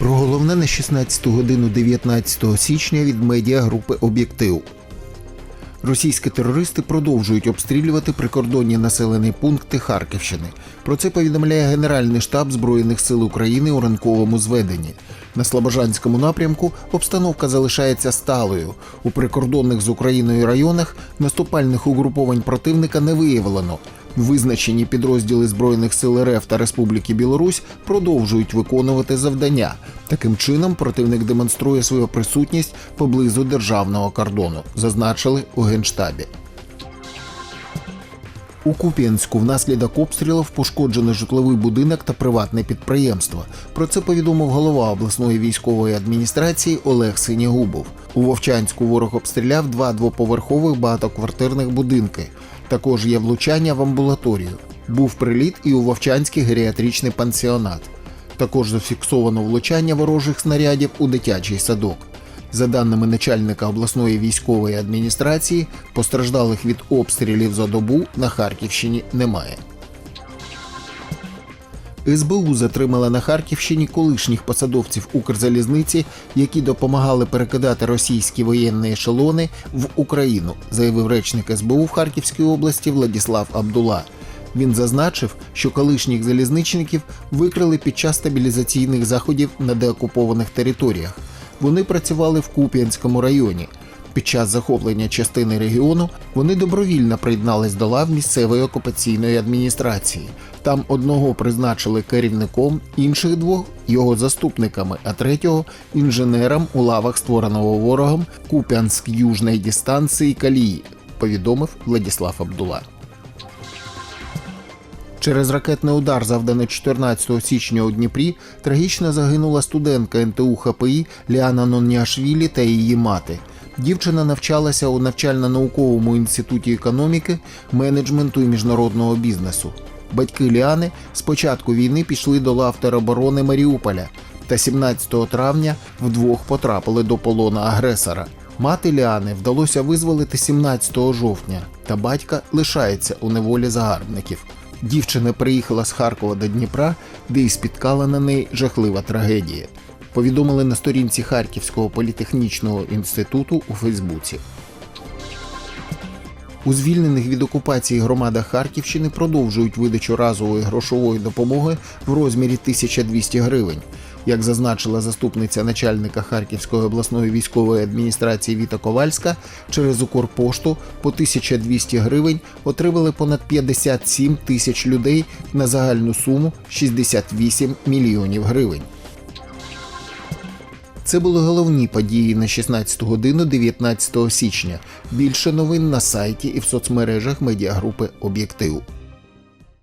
Про головне на 16 годину 19 січня від медіагрупи Об'єктив. Російські терористи продовжують обстрілювати прикордонні населені пункти Харківщини. Про це повідомляє Генеральний штаб Збройних сил України у ранковому зведенні. На Слобожанському напрямку обстановка залишається сталою. У прикордонних з Україною районах наступальних угруповань противника не виявлено. Визначені підрозділи Збройних сил РФ та Республіки Білорусь продовжують виконувати завдання. Таким чином, противник демонструє свою присутність поблизу державного кордону, зазначили у генштабі. У Куп'янську внаслідок обстрілів пошкоджено житловий будинок та приватне підприємство. Про це повідомив голова обласної військової адміністрації Олег Синягубов. У Вовчанську ворог обстріляв два двоповерхових багатоквартирних будинки. Також є влучання в амбулаторію. Був приліт і у Вовчанський геріатричний пансіонат. Також зафіксовано влучання ворожих снарядів у дитячий садок. За даними начальника обласної військової адміністрації, постраждалих від обстрілів за добу на Харківщині немає. СБУ затримала на Харківщині колишніх посадовців Укрзалізниці, які допомагали перекидати російські воєнні ешелони в Україну, заявив речник СБУ в Харківській області Владіслав Абдула. Він зазначив, що колишніх залізничників викрили під час стабілізаційних заходів на деокупованих територіях. Вони працювали в Куп'янському районі. Під час захоплення частини регіону вони добровільно приєднались до лав місцевої окупаційної адміністрації. Там одного призначили керівником, інших двох його заступниками, а третього інженером у лавах створеного ворогом Куп'янськ южної дистанції Калії, повідомив Владіслав Абдула. Через ракетний удар, завданий 14 січня у Дніпрі, трагічно загинула студентка НТУ ХПІ Ліана Нонняшвілі та її мати. Дівчина навчалася у навчально-науковому інституті економіки, менеджменту і міжнародного бізнесу. Батьки Ліани з початку війни пішли до лав тероборони Маріуполя та 17 травня вдвох потрапили до полона агресора. Мати Ліани вдалося визволити 17 жовтня, та батька лишається у неволі загарбників. Дівчина приїхала з Харкова до Дніпра, де й спіткала на неї жахлива трагедія. Повідомили на сторінці Харківського політехнічного інституту у Фейсбуці. У звільнених від окупації громадах Харківщини продовжують видачу разової грошової допомоги в розмірі 1200 гривень. Як зазначила заступниця начальника Харківської обласної військової адміністрації Віта Ковальська, через Укрпошту по 1200 гривень отримали понад 57 тисяч людей на загальну суму 68 мільйонів гривень. Це були головні події на 16 годину 19 січня. Більше новин на сайті і в соцмережах медіагрупи Об'єктив.